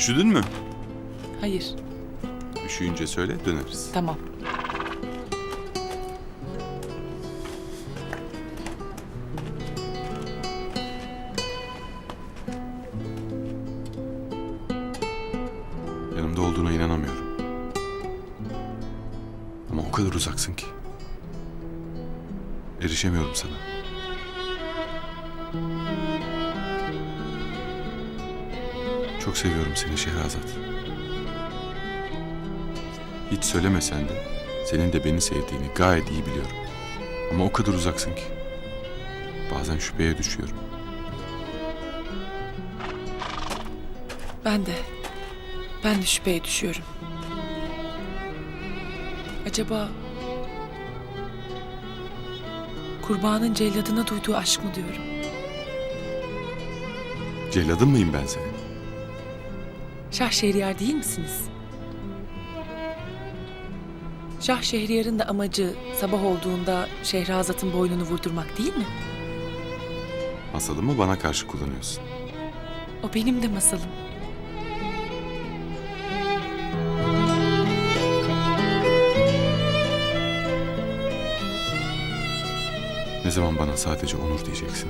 Üşüdün mü? Hayır. Üşüyünce söyle döneriz. Tamam. Yanımda olduğuna inanamıyorum. Ama o kadar uzaksın ki. Erişemiyorum sana. Çok seviyorum seni Şehrazat. Hiç söylemesen de senin de beni sevdiğini gayet iyi biliyorum. Ama o kadar uzaksın ki. Bazen şüpheye düşüyorum. Ben de. Ben de şüpheye düşüyorum. Acaba... Kurbanın celladına duyduğu aşk mı diyorum. Celladın mıyım ben senin? Şah Şehriyar değil misiniz? Şah Şehriyar'ın da amacı sabah olduğunda Şehrazat'ın boynunu vurdurmak değil mi? Masalımı bana karşı kullanıyorsun. O benim de masalım. Ne zaman bana sadece Onur diyeceksin?